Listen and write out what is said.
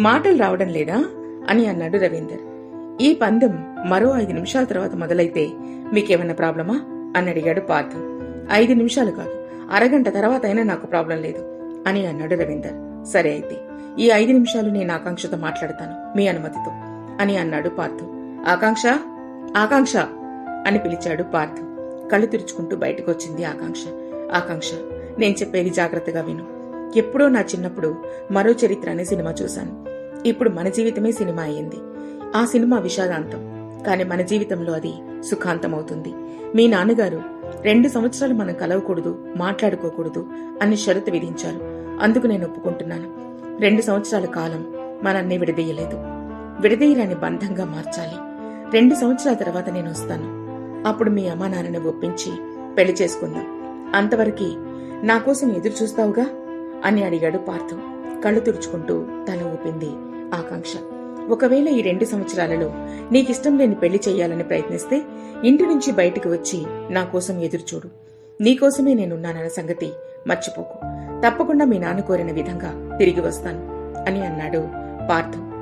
మాటలు రావడం లేదా అని అన్నాడు రవీందర్. ఈ పందెం మరో ఐదు నిమిషాల తర్వాత మొదలైతే మీకేమన్నా ప్రాబ్లమా? అని అడిగాడు పార్థ్. ఐదు నిమిషాలు కాదు. అరగంట తర్వాత అయినా నాకు ప్రాబ్లం లేదు అని అన్నాడు రవీందర్. సరే అయితే ఈ ఐదు నిమిషాలు నేను ఆకాంక్షతో మాట్లాడతాను మీ అనుమతితో అని అన్నాడు పార్థు. ఆకాంక్ష? ఆకాంక్ష! అని పిలిచాడు పార్థు. కళ్ళు తెరుచుకుంటూ బయటకు వచ్చింది ఆకాంక్ష. ఆకాంక్ష నేను చెప్పేది జాగ్రత్తగా విను. ఎప్పుడో నా చిన్నప్పుడు మరో చరిత్ర అనే సినిమా చూశాను. ఇప్పుడు మన జీవితమే సినిమా అయ్యింది. ఆ సినిమా విషాదాంతం. కానీ మన జీవితంలో అది సుఖాంతం అవుతుంది మీ నాన్నగారు రెండు సంవత్సరాలు మనం కలవకూడదు మాట్లాడుకోకూడదు అని షరతు విధించారు. అందుకు నేను ఒప్పుకుంటున్నాను. రెండు సంవత్సరాల కాలం మనల్ని విడదీయలేదు. విడదీయరాని బంధంగా మార్చాలి. రెండు సంవత్సరాల తర్వాత నేను వస్తాను. అప్పుడు మీ అమ్మా నాన్నని ఒప్పించి పెళ్ళి చేసుకుందాం. అంతవరకు నా కోసం ఎదురు చూస్తావుగా? అని అడిగాడు పార్థు. కళ్ళు తుడుచుకుంటూ తల ఊపింది ఆకాంక్ష. ఒకవేళ ఈ రెండు సంవత్సరాలలో నీకిష్టం లేని పెళ్ళి చేయాలని ప్రయత్నిస్తే ఇంటి నుంచి బయటకు వచ్చి నా కోసం ఎదురుచూడు. నీకోసమే నేనున్నానన్న సంగతి మర్చిపోకు. తప్పకుండా మీ నాన్న కోరిన విధంగా తిరిగి వస్తాను అని అన్నాడు పార్థు.